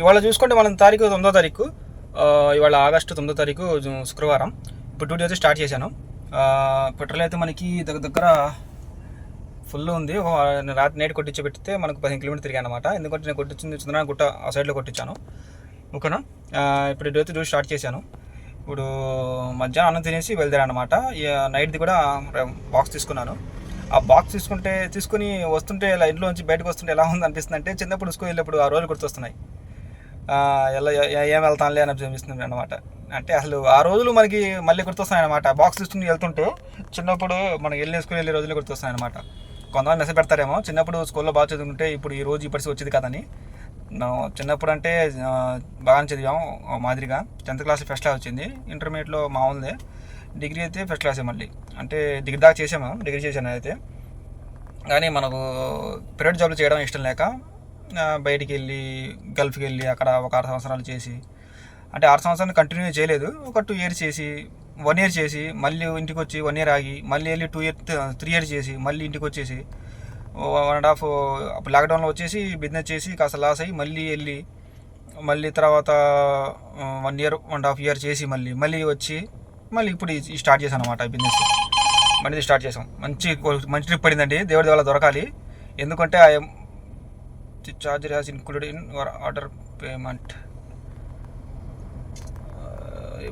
ఇవాళ చూసుకుంటే మనం తారీఖు తొమ్మిదో తారీఖు ఇవాళ ఆగస్టు తొమ్మిదో తారీఖు శుక్రవారం. ఇప్పుడు డ్యూటీ అయితే స్టార్ట్ చేశాను. పెట్రోల్ అయితే మనకి దగ్గర దగ్గర ఫుల్ ఉంది. రాత్రి నైట్ కొట్టించి పెడితే మనకు పదిహేను కిలోమీటర్ తిరిగాను అనమాట ఎందుకంటే నేను కొట్టించింది చంద్రనా గుట్ట ఆ సైడ్లో కొట్టించాను. ఓకేనా? ఇప్పుడు డ్యూటీ డ్యూటీ స్టార్ట్ చేశాను. ఇప్పుడు మధ్యాహ్నం అన్నం తినేసి వెళ్తాను అనమాట నైట్ది కూడా బాక్స్ తీసుకున్నాను. ఆ బాక్స్ తీసుకుంటే తీసుకుని వస్తుంటే ఇలా ఇంట్లోంచి బయటకు వస్తుంటే ఎలా ఉంది అనిపిస్తుంది అంటే చిన్నప్పుడు స్కూల్ వెళ్ళినప్పుడు ఆ రోజులు గుర్తొస్తున్నాయి. ఎలా ఏం వెళ్తానులే అని అనిపిస్తుంది అనమాట అంటే అసలు ఆ రోజులు మనకి మళ్ళీ గుర్తొస్తున్నాయి అనమాట బాక్స్ తీసుకుని వెళ్తుంటే చిన్నప్పుడు మనం వెళ్ళిన స్కూల్ వెళ్ళే రోజులు గుర్తొస్తాయి అనమాట కొంతమంది మెసేజ్ పెడతారేమో చిన్నప్పుడు స్కూల్లో బాగా చదువుకుంటే ఇప్పుడు ఈ రోజు ఈ పరిస్థితి వచ్చేది కదని. చిన్నప్పుడు అంటే బాగానే చదివాం మాదిరిగా. టెన్త్ క్లాస్ ఫస్ట్ క్లాస్ వచ్చింది. ఇంటర్మీడియట్లో మామూలుదే. డిగ్రీ అయితే ఫస్ట్ క్లాసే మళ్ళీ. అంటే డిగ్రీ దాకా చేసాము డిగ్రీ చేశాను అయితే కానీ మనకు ప్రైవేట్ జాబ్లు చేయడం ఇష్టం లేక బయటికి వెళ్ళి గల్ఫ్కి వెళ్ళి అక్కడ ఒక ఆరు సంవత్సరాలు చేసి అంటే ఆరు సంవత్సరాలు కంటిన్యూ చేయలేదు. ఒక టూ ఇయర్స్ చేసి వన్ ఇయర్ చేసి మళ్ళీ ఇంటికి వచ్చి వన్ ఇయర్ ఆగి మళ్ళీ వెళ్ళి టూ ఇయర్ త్రీ ఇయర్స్ చేసి మళ్ళీ ఇంటికి వచ్చేసి వన్ అండ్ హాఫ్ అప్పుడు లాక్డౌన్లో వచ్చేసి బిజినెస్ చేసి కాస్త లాస్ అయ్యి మళ్ళీ వెళ్ళి మళ్ళీ తర్వాత one year one and half year చేసి మళ్ళీ మళ్ళీ వచ్చి మళ్ళీ ఇప్పుడు స్టార్ట్ చేశాను అనమాట బిజినెస్ మళ్ళీ స్టార్ట్ చేసాం. మంచి మంచి ట్రిప్ పడిందండి. దేవుడి వల్ల దొరకాలి. ఎందుకంటే ఆ charger has included in order payment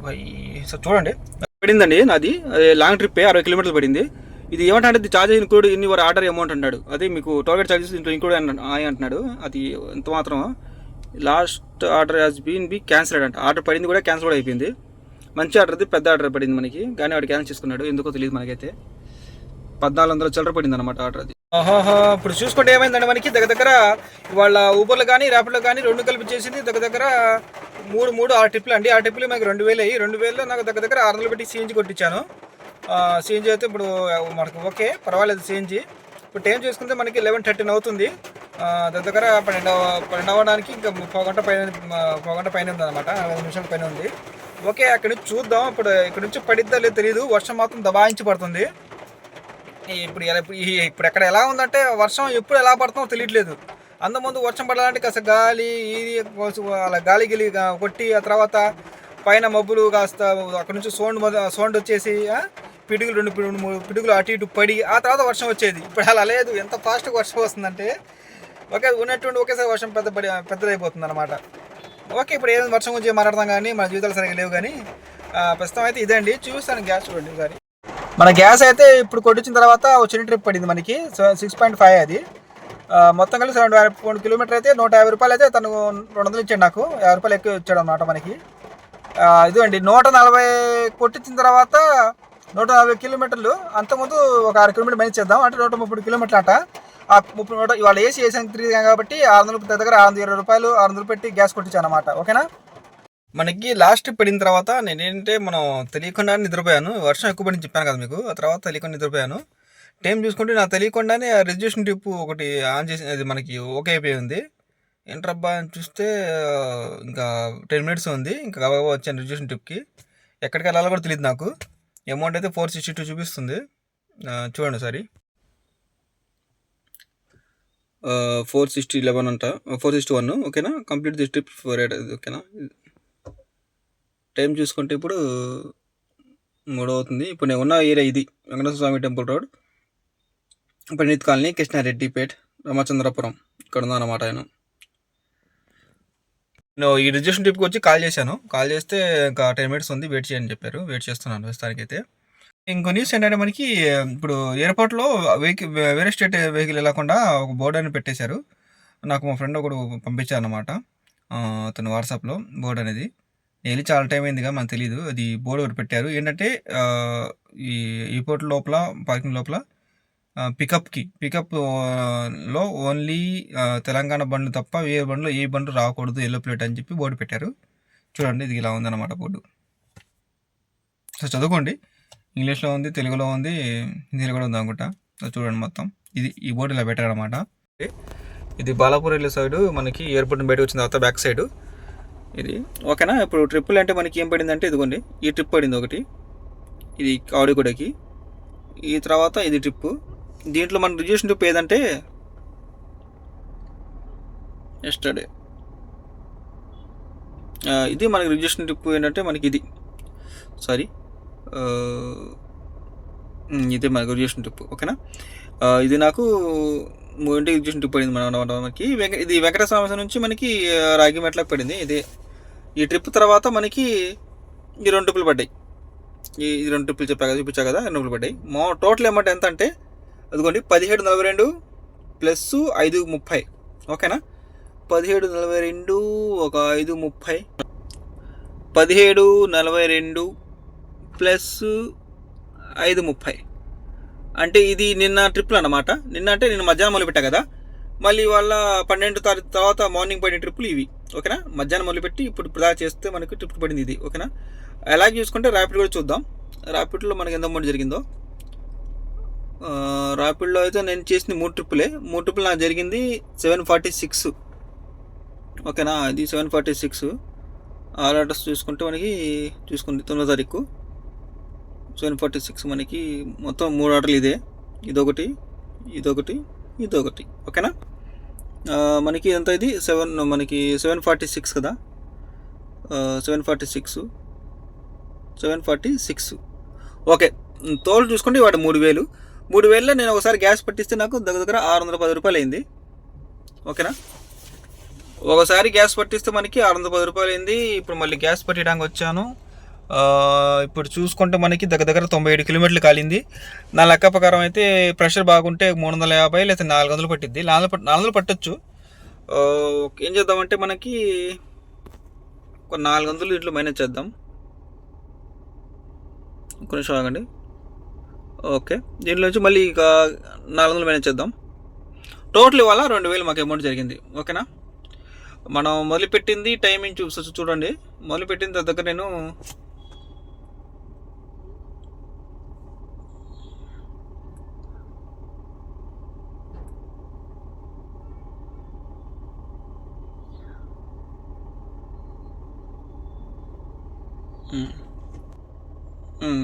భయ్ సార్ చూడండి. పడిందండి నాది. అదే లాంగ్ ట్రిప్ అరవై కిలోమీటర్లు పడింది. ఇది ఏమంటే charge include in your order amount అంటాడు అదే మీకు టోల్గేట్ చార్జెస్ ఇంట్లో ఇంక్లూడ్ అయ్యి అంటున్నాడు. అది ఎంత మాత్రం last order has been be cancel అంట. ఆర్డర్ పడింది కూడా క్యాన్సిల్ కూడా అయిపోయింది. మంచి ఆర్డర్ది పెద్ద ఆర్డర్ పడింది మనకి. కానీ వాడు క్యాన్సిల్ చేసుకున్నాడు. ఎందుకో తెలియదు మనకైతే. పద్నాలుగు వందల చిల్లర పడింది అనమాట ఆర్డర్ అది. ఆహాహా ఇప్పుడు చూసుకుంటే ఏమైందండి మనకి? దగ్గర దగ్గర వాళ్ళ ఊబర్లు కానీ ర్యాపిడ్లో కానీ రెండు కలిపి చేసింది. దగ్గర దగ్గర మూడు మూడు ఆ ట్రిప్లు అండి. ఆ ట్రిప్లు మనకి రెండు వేలు అయ్యి రెండు వేలు నాకు దగ్గర దగ్గర ఆరు వందలు పెట్టి సీఎన్జీ కొట్టించాను. సీఎన్జీ అయితే ఇప్పుడు మనకు ఓకే పర్వాలేదు సీఎన్జీ ఇప్పుడు టైం చూసుకుంటే మనకి లెవెన్ థర్టీన్ అవుతుంది. దగ్గర దగ్గర పన్నెండు పన్నెండు అవ్వడానికి ఇంకా ముప్పై గంట పైన ముప్పై గంట పైన ఉంది అనమాట నలభై నిమిషాల పైన ఉంది. ఓకే అక్కడి నుంచి చూద్దాం. ఇప్పుడు ఇక్కడ నుంచి పడిద్దా లేదు తెలియదు వర్షం మాత్రం దబాయించి పడుతుంది. ఇప్పుడు ఎలా ఇప్పుడు ఎక్కడ ఎలా ఉందంటే వర్షం ఎప్పుడు ఎలా పడుతుందో తెలియట్లేదు. అంతకుముందు వర్షం పడాలంటే కాస్త గాలి ఇది అలా గాలి గిలి కొట్టి ఆ తర్వాత పైన మబ్బులు కాస్త అక్కడ నుంచి సౌండ్ సౌండ్ వచ్చేసి పిడుగులు రెండు పిడుగులు మూడు పిడుగులు అటు ఇటు పడి ఆ తర్వాత వర్షం వచ్చేది. ఇప్పుడు అలా లేదు. ఎంత ఫాస్ట్గా వర్షం వస్తుందంటే ఒకే ఉన్నట్టుండి ఒకేసారి వర్షం పెద్ద పడి పెద్దదైపోతుంది అనమాట ఓకే ఇప్పుడు ఏదైనా వర్షం గురించి మాట్లాడతాం కానీ మన జీవితాలు సరిగ్గా లేవు కానీ ప్రస్తుతం అయితే ఇదే అండి. చూస్తాను గ్యాస్ చూడండి ఒకసారి. మన గ్యాస్ అయితే ఇప్పుడు కొట్టించిన తర్వాత ఒక చిన్న ట్రిప్ పడింది మనకి. సిక్స్ పాయింట్ ఫైవ్ అది. మొత్తం కలిసి రెండు మూడు కిలోమీటర్ అయితే నూట యాభై రూపాయలు అయితే తను రెండు వందలు ఇచ్చాడు నాకు. యాభై రూపాయలు ఎక్కువ ఇచ్చాడు అన్నమాట మనకి. ఆ, ఇదిగోండి నూట నలభై కొట్టించిన తర్వాత నూట నలభై కిలోమీటర్లు. అంతకుముందు ఒక ఆరు కిలోమీటర్ మైనస్ చేద్దాం. అంటే నూట ముప్పై కిలోమీటర్లు అట. ఆ ముప్పై నూట ఇవాళ ఏసీ వేసాను త్రీ కాబట్టి ఆరు వందల దగ్గర ఆరు వందల ఇరవై రూపాయలు ఆరు వందలు పెట్టి గ్యాస్ కొట్టించాను అనమాట ఓకేనా? మనకి లాస్ట్ పడిన తర్వాత నేనేంటే మనం తెలియకుండా నిద్రపోయాను. వర్షం ఎక్కువ పడింది చెప్పాను కదా మీకు. ఆ తర్వాత తెలియకుండా నిద్రపోయాను. టైం చూసుకుంటే నాకు తెలియకుండానే ఆ రిజిస్ట్రేషన్ టిప్ ఒకటి ఆన్ చేసి అది మనకి ఓకే అయిపోయింది ఏంట్రబ్బా అని చూస్తే ఇంకా టెన్ మినిట్స్ ఉంది. ఇంకా గబగబా వచ్చాను రిజర్వేషన్ టిప్కి ఎక్కడికి వెళ్ళాలో కూడా తెలియదు నాకు. అమౌంట్ అయితే ఫోర్ సిక్స్టీ టూ చూపిస్తుంది చూడండి సారీ ఫోర్ సిక్స్టీ లెవెన్ అంట. ఫోర్ సిక్స్టీ వన్ ఓకేనా? Complete this trip four eight ఓకేనా? టైం చూసుకుంటే ఇప్పుడు మూడు అవుతుంది. ఇప్పుడు నేను ఉన్న ఏరియా ఇది Venkateswara Swamy temple road. Pandit colony Krishnareddypet Ramachandrapuram. ఇక్కడ ఉందన్నమాట ఆయన నేను. ఈ రిజిస్ట్రేషన్ ట్రిప్కి వచ్చి కాల్ చేశాను. కాల్ చేస్తే ఇంకా టెన్ మినిట్స్ ఉంది. వెయిట్ చేయని చెప్పారు. వెయిట్ చేస్తున్నాను. ప్రస్తుతానికైతే అయితే ఇంకో న్యూస్ ఏంటంటే మనకి ఇప్పుడు ఎయిర్పోర్ట్లో వెహికల్ వేరే స్టేట్ వెహికల్ వెళ్ళకుండా ఒక బోర్డు అని పెట్టేశారు. నాకు మా ఫ్రెండ్ ఒకడు పంపించారు అనమాట అతను వాట్సాప్లో బోర్డు అనేది. నేను వెళ్ళి చాలా టైం అయిందిగా మనకు తెలియదు అది బోర్డు ఒకటి పెట్టారు. ఏంటంటే ఈ ఎయిర్పోర్ట్ లోపల పార్కింగ్ లోపల పికప్కి పికప్లో ఓన్లీ తెలంగాణ బండ్లు తప్ప ఏ బండ్లు ఏ బండ్లు రాకూడదు ఎల్లో ప్లేట్ అని చెప్పి బోర్డు పెట్టారు. చూడండి ఇది ఇలా ఉందన్నమాట బోర్డు. సో చదువుకోండి. ఇంగ్లీష్లో ఉంది తెలుగులో ఉంది హిందీలో కూడా ఉంది అనుకుంటా. చూడండి మొత్తం. ఇది ఈ బోర్డు ఇలా పెట్టారనమాట ఇది బాలాపూర్ వెళ్ళే సైడ్ మనకి ఎయిర్పోర్ట్ బయట వచ్చిన తర్వాత బ్యాక్ సైడ్. ఇది ఓకేనా? ఇప్పుడు ట్రిప్పులు అంటే మనకి ఏం పడిందంటే ఇదిగోండి ఈ ట్రిప్ పడింది ఒకటి. ఇది ఆడిగూడకి ఈ తర్వాత ఇది ట్రిప్. దీంట్లో మన రిజిస్ట్రేషన్ ట్రిప్ ఏదంటే ఎస్టర్డే. ఇది మనకి రిజిస్ట్రేషన్ ట్రిప్ ఏంటంటే మనకి ఇది. సారీ. ఇదే మన గ్రాడ్యుయేషన్ ట్రిప్ ఓకేనా ఇది నాకు మూడింటి గ్రాడ్యుయేషన్ ట్రిప్ పడింది మన మనకి. వెంక- ఇది వెంకటేశ్వర నుంచి మనకి రాగిమెట్లకు పడింది. ఇది ఈ ట్రిప్ తర్వాత మనకి ఈ రెండు ట్రిప్పులు పడ్డాయి. ఈ ఈ రెండు ట్రిప్పులు చెప్పా కదా చూపించా కదా రెండు ట్రిప్పులు పడ్డాయి. మా టోటల్ అమౌంట్ ఎంత అంటే అదిగోండి పదిహేడు నలభై రెండు ప్లస్ ఐదు ముప్పై. ఓకేనా? పదిహేడు నలభై రెండు ఒక ఐదు ముప్పై. పదిహేడు నలభై రెండు ప్లస్ ఐదు ముప్పై. అంటే ఇది నిన్న ట్రిప్లు అన్నమాట. నిన్న అంటే నేను మధ్యాహ్నం మొదలుపెట్టా కదా. మళ్ళీ వాళ్ళ పన్నెండు తారీఖు తర్వాత మార్నింగ్ పడిన ట్రిప్పులు ఇవి. ఓకేనా? మధ్యాహ్నం మొదలుపెట్టి ఇప్పుడు ఇప్పుడు చేస్తే మనకి ట్రిప్ పడింది ఇది. ఓకేనా? అలాగే చూసుకుంటే ర్యాపిడ్ కూడా చూద్దాం. ర్యాపిడ్లో మనకి ఎంత అమౌంట్ జరిగిందో. ర్యాపిడ్లో అయితే నేను చేసిన మూడు ట్రిప్పులే. మూడు ట్రిప్పులు నాకు జరిగింది సెవెన్ ఫార్టీ సిక్స్. ఓకేనా? ఇది seven forty six. All orders చూసుకుంటే మనకి చూసుకుంది తొమ్మిదో తారీఖు. సెవెన్ ఫార్టీ సిక్స్ మనకి మొత్తం మూడు ఆర్డర్లు ఇదే. ఇదొకటి ఇదొకటి ఇదొకటి. ఓకేనా? మనకి ఎంత ఇది? సెవెన్ మనకి సెవెన్ ఫార్టీ సిక్స్ కదా seven forty six seven forty six okay తోలు చూసుకుంటే వాటి మూడు వేలు. మూడు వేలలో నేను ఒకసారి గ్యాస్ పట్టిస్తే నాకు దగ్గర దగ్గర ఆరు వందల పది రూపాయలు అయింది. ఓకేనా? ఒకసారి గ్యాస్ పట్టిస్తే మనకి ఆరు వందల పది రూపాయలు అయింది. ఇప్పుడు మళ్ళీ గ్యాస్ పట్టడానికి వచ్చాను. ఇప్పుడు చూసుకుంటే మనకి దగ్గర దగ్గర తొంభై ఏడు కిలోమీటర్లు కాలింది. నా లెక్క ప్రకారం అయితే ప్రెషర్ బాగుంటే మూడు వందల యాభై లేకపోతే నాలుగు వందలు పట్టిద్ది. నాలుగు వందలు నాలుగు వందలు పట్టొచ్చు. ఏం చేద్దామంటే మనకి ఒక నాలుగు వందలు ఇంట్లో మైనస్ చేద్దాం. ఒక నిమిషం ఆగండి. ఓకే. దీంట్లో నుంచి మళ్ళీ ఇక నాలుగు వందలు మైనస్ చేద్దాం. టోటల్ ఇవాళ రెండు వేలు మాకు అమౌంట్ జరిగింది. ఓకేనా? మనం మొదలుపెట్టింది టైమింగ్ చూసి చూడండి. మొదలుపెట్టిన దగ్గర నేను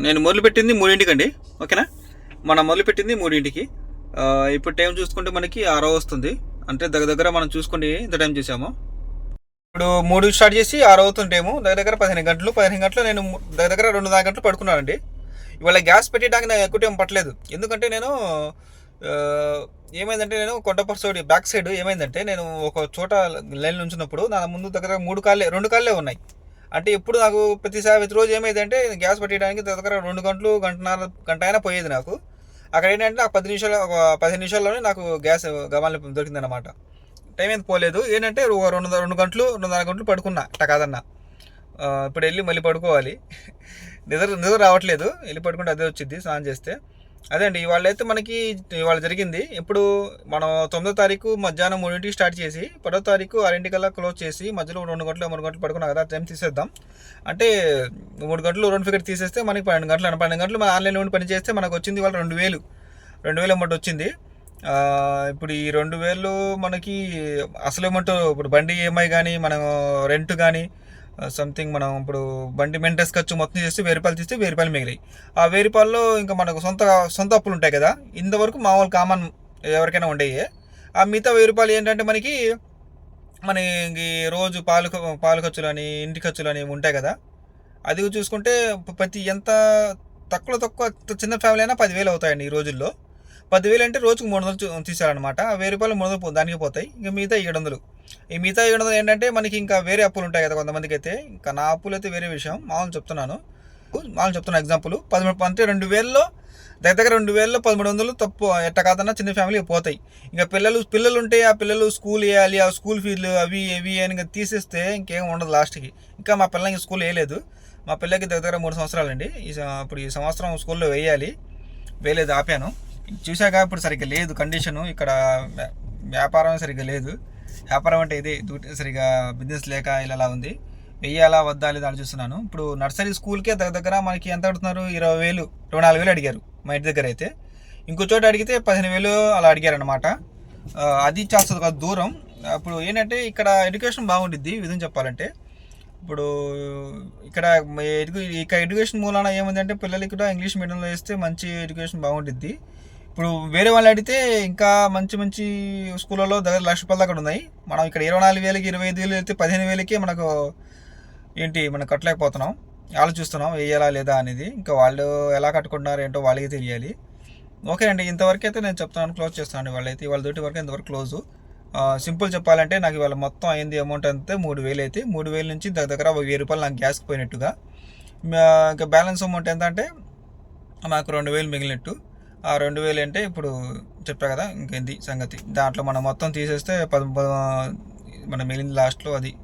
నేను మొదలుపెట్టింది మూడింటికి అండి ఓకేనా? మనం మొదలుపెట్టింది మూడింటికి. ఇప్పుడు టైం చూసుకుంటే మనకి ఆరో వస్తుంది. అంటే దగ్గర దగ్గర మనం చూసుకుంటే ఇంత టైం చేసాము. ఇప్పుడు మూడు స్టార్ట్ చేసి ఆరు అవుతుంది టైము. దగ్గర దగ్గర పదిహేను గంటలు పదిహేను గంటలు నేను దగ్గర దగ్గర రెండు నాలుగు గంటలు పడుకున్నానండి. ఇవాళ గ్యాస్ పెట్టడానికి నాకు ఎక్కువ టైం పట్టలేదు. ఎందుకంటే నేను ఏమైందంటే నేను కొండపర్సోడి బ్యాక్ సైడ్ ఏమైందంటే నేను ఒక చోట లైన్ ఉంచినప్పుడు నా ముందు దగ్గర మూడు కాళ్ళే రెండు కాళ్ళే ఉన్నాయి. అంటే ఎప్పుడు నాకు ప్రతిసారి ప్రతి రోజు ఏమైందంటే గ్యాస్ పట్టేయడానికి దగ్గర రెండు గంటలు గంటన్నర గంట అయినా పోయేది నాకు. అక్కడ ఏంటంటే నాకు పది నిమిషాలు ఒక పదిహేను నిమిషాల్లోనే నాకు గ్యాస్ గవాలని దొరికిందనమాట టైం ఏం పోలేదు. ఏంటంటే ఒక రెండు రెండు గంటలు రెండున్నర గంటలు పడుకున్నా అట్లా కాదన్నా. ఇప్పుడు వెళ్ళి మళ్ళీ పడుకోవాలి. నిద్ర నిద్ర రావట్లేదు. వెళ్ళి పడుకుంటే అదే వచ్చింది స్నానం చేస్తే. అదే అండి ఇవాళ అయితే మనకి ఇవాళ జరిగింది. ఇప్పుడు మనం తొమ్మిదో తారీఖు మధ్యాహ్నం మూడింటికి స్టార్ట్ చేసి పదో తారీఖు ఆరింటికల్లా క్లోజ్ చేసి మధ్యలో రెండు గంటలు మూడు గంటలు పడుకున్నాం కదా టైం తీసేద్దాం. అంటే మూడు గంటలు రెండు ఫిగర్ తీసేస్తే మనకి పన్నెండు గంటలు పన్నెండు గంటలు మన ఆన్లైన్లో ఉండి పని చేస్తే మనకు వచ్చింది ఇవాళ రెండు వేలు. రెండు వేలు అమౌంట్ వచ్చింది. ఇప్పుడు ఈ రెండు వేలు మనకి అసలు ఏమంటూ ఇప్పుడు బండి ఈఎంఐ కానీ మనం రెంట్ కానీ సంథింగ్ మనం ఇప్పుడు బండి మెయింటెన్స్ ఖర్చు మొత్తం చేస్తే వెయ్యి రూపాయలు తీస్తే వెయ్యి రూపాయలు మిగిలి ఆ వెయ్యి రూపాయల్లో ఇంకా మనకు సొంత సొంత అప్పులు ఉంటాయి కదా ఇంతవరకు మామూలు కామన్ ఎవరికైనా ఉండేవి ఆ మిగతా వెయ్యి రూపాయలు ఏంటంటే మనకి మన రోజు పాలు పాలు ఖర్చులు అని ఇంటి ఖర్చులు అని ఉంటాయి కదా అది చూసుకుంటే ప్రతి ఎంత తక్కువ తక్కువ చిన్న ఫ్యామిలీ అయినా పదివేలు అవుతాయండి ఈ రోజుల్లో. పదివేలు అంటే రోజుకు మూడు వందలు తీసారనమాట వెయ్యి రూపాయలు మూడు వందలు దానికి పోతాయి. ఇంకా మిగతా ఏడు వందలు. ఈ మిగతా ఏడు వందలు ఏంటంటే మనకి ఇంకా వేరే అప్పులు ఉంటాయి కదా కొంతమందికి అయితే. ఇంకా నా అప్పులు అయితే వేరే విషయం. మామూలు చెప్తున్నాను. మామూలు చెప్తున్నా ఎగ్జాంపుల్. పదమూడు అంటే రెండు వేలలో దగ్గర దగ్గర రెండు వేలలో పదమూడు వందలు తప్పు ఎట్ట కాదన్నా చిన్న ఫ్యామిలీకి పోతాయి. ఇంకా పిల్లలు పిల్లలు ఉంటే ఆ పిల్లలు స్కూల్ వేయాలి ఆ స్కూల్ ఫీజులు అవి ఇవి అని ఇంకా తీసేస్తే ఇంకేం ఉండదు లాస్ట్కి. ఇంకా మా పిల్లలకి స్కూల్ వేయలేదు. మా పిల్లకి దగ్గర దగ్గర మూడు సంవత్సరాలండి. ఈ ఇప్పుడు ఈ సంవత్సరం స్కూల్లో వేయాలి. వేయలేదు ఆపాను. చూశాక ఇప్పుడు సరిగ్గా లేదు కండిషను. ఇక్కడ వ్యాపారం సరిగ్గా లేదు. వ్యాపారం అంటే ఇదే సరిగ్గా బిజినెస్ లేక ఇలా అలా ఉంది. వెయ్యాలా వద్దా లేదా అని చూస్తున్నాను. ఇప్పుడు నర్సరీ స్కూల్కే దగ్గర దగ్గర మనకి ఎంత అడుగుతున్నారు? ఇరవై వేలు ఇరవై నాలుగు వేలు అడిగారు మా ఇంటి దగ్గర అయితే. ఇంకో చోట అడిగితే పదిహేను వేలు అలా అడిగారనమాట అది చాలా కాదు దూరం. అప్పుడు ఏంటంటే ఇక్కడ ఎడ్యుకేషన్ బాగుండిద్ది విధం చెప్పాలంటే. ఇప్పుడు ఇక్కడ ఇక్కడ ఎడ్యుకేషన్ మూలాన ఏముందంటే పిల్లలకి కూడా ఇంగ్లీష్ మీడియంలో వేస్తే మంచి ఎడ్యుకేషన్ బాగుండిద్ది. ఇప్పుడు వేరే వాళ్ళు అడిగితే ఇంకా మంచి మంచి స్కూళ్ళలో దగ్గర లక్ష రూపాయల దాకా ఉన్నాయి. మనం ఇక్కడ ఇరవై నాలుగు వేలకి ఇరవై ఐదు వేలు అయితే పదిహేను వేలకి మనకు ఏంటి మనం కట్టలేకపోతున్నాం. ఆలోచిస్తున్నాం వేయాలా లేదా అనేది. ఇంకా వాళ్ళు ఎలా కట్టుకుంటున్నారు ఏంటో వాళ్ళకి తెలియాలి. ఓకే అండి ఇంతవరకు అయితే నేను చెప్తాను క్లోజ్ చేస్తాను వాళ్ళైతే. వాళ్ళ తోటి వరకు ఇంతవరకు క్లోజ్. సింపుల్ చెప్పాలంటే నాకు ఇవాళ మొత్తం అయింది అమౌంట్ అంతే మూడు వేలు అయితే. మూడు వేల నుంచి దగ్గర దగ్గర ఒక వెయ్యి రూపాయలు నాకు గ్యాస్కి పోయినట్టుగా. మా- ఇంకా బ్యాలెన్స్ అమౌంట్ ఎంత అంటే నాకు రెండు వేలు మిగిలినట్టు. ఆ రెండు వేలు అంటే ఇప్పుడు చెప్పా కదా ఇంకేంది సంగతి. దాంట్లో మనం మొత్తం తీసేస్తే పద పద- మన మిగిలింది లాస్ట్లో అది.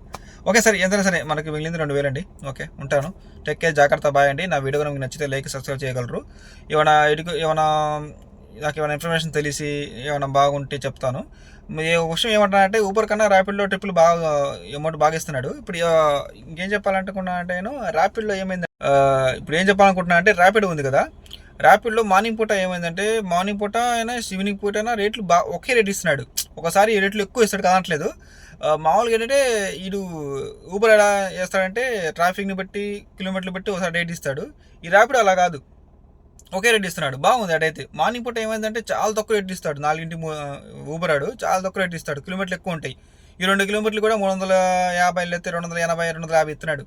ఓకే సరే ఎంత సరే మనకి మిగిలింది రెండు వేలండి ఓకే ఉంటాను. టెక్ కేర్ జాగ్రత్త బాయ్ అండి. నా వీడియో మీకు నచ్చితే లైక్ సబ్స్క్రైబ్ చేయగలరు. ఏమైనా ఎడుకు ఏమైనా నాకు ఏమైనా ఇన్ఫర్మేషన్ తెలిసి ఏమైనా బాగుంటే చెప్తాను. ఏ విషయం ఏమంటానంటే ఊబర్ కన్నా ర్యాపిడ్లో ట్రిప్పులు బాగా అమౌంట్ బాగా ఇస్తున్నాడు. ఇప్పుడు ఇంకేం చెప్పాలనుకున్నా అంటే నేను ర్యాపిడ్లో ఏమైంది ఇప్పుడు ఏం చెప్పాలనుకుంటున్నా అంటే ర్యాపిడ్ ఉంది కదా. ర్యాపిడ్లో మార్నింగ్ పూట ఏమైందంటే మార్నింగ్ పూట అయినా ఈవినింగ్ పూట అయినా రేట్లు బా ఒకే రేట్ ఇస్తున్నాడు. ఒకసారి రేట్లు ఎక్కువ ఇస్తాడు కానట్లేదు మామూలుగా ఏంటంటే వీడు ఊబర్ ఎలా చేస్తాడంటే ట్రాఫిక్ని బట్టి కిలోమీటర్లు బట్టి ఒకసారి రేట్ ఇస్తాడు. ఈ ర్యాపిడ్ అలా కాదు. ఒకే రేట్ ఇస్తున్నాడు. బాగుంది అడైతే మార్నింగ్ పూట ఏమైందంటే చాలా తక్కువ రేట్ ఇస్తాడు. నాలుగింటి ఆడు చాలా తక్కువ రేట్ ఇస్తాడు. కిలోమీటర్లు ఎక్కువ ఉంటాయి. ఈ రెండు కిలోమీటర్లు కూడా మూడు వందల యాభై లేకపోతే రెండు వందల ఎనభై రెండు వందల యాభై ఇస్తున్నాడు.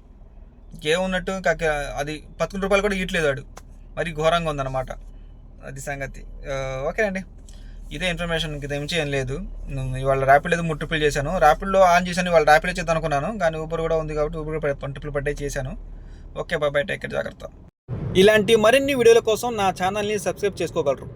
ఇంకేమున్నట్టు అది పదకొండు రూపాయలు కూడా ఇట్లేదు వాడు మరి ఘోరంగా ఉందన్నమాట అది సంగతి. ఓకే అండి ఇదే ఇన్ఫర్మేషన్ ఇంక ఏం ఏం లేదు. ఇవాళ ర్యాపిడ్ ఏదో మూడు చేశాను. ర్యాపిడ్లో ఆన్ చేశాను. ఇవాళ ర్యాపిడ్ చేద్దాం అనుకున్నాను. కానీ ఊబర్ కూడా ఉంది కాబట్టి ఊబర్ కూడా పడ్డే చేశాను. ఓకే బాబాయ్ టేక్ కేర్ జాగ్రత్త. ఇలాంటి మరిన్ని వీడియోల కోసం నా ఛానల్ని సబ్స్క్రైబ్ చేసుకోగలరు.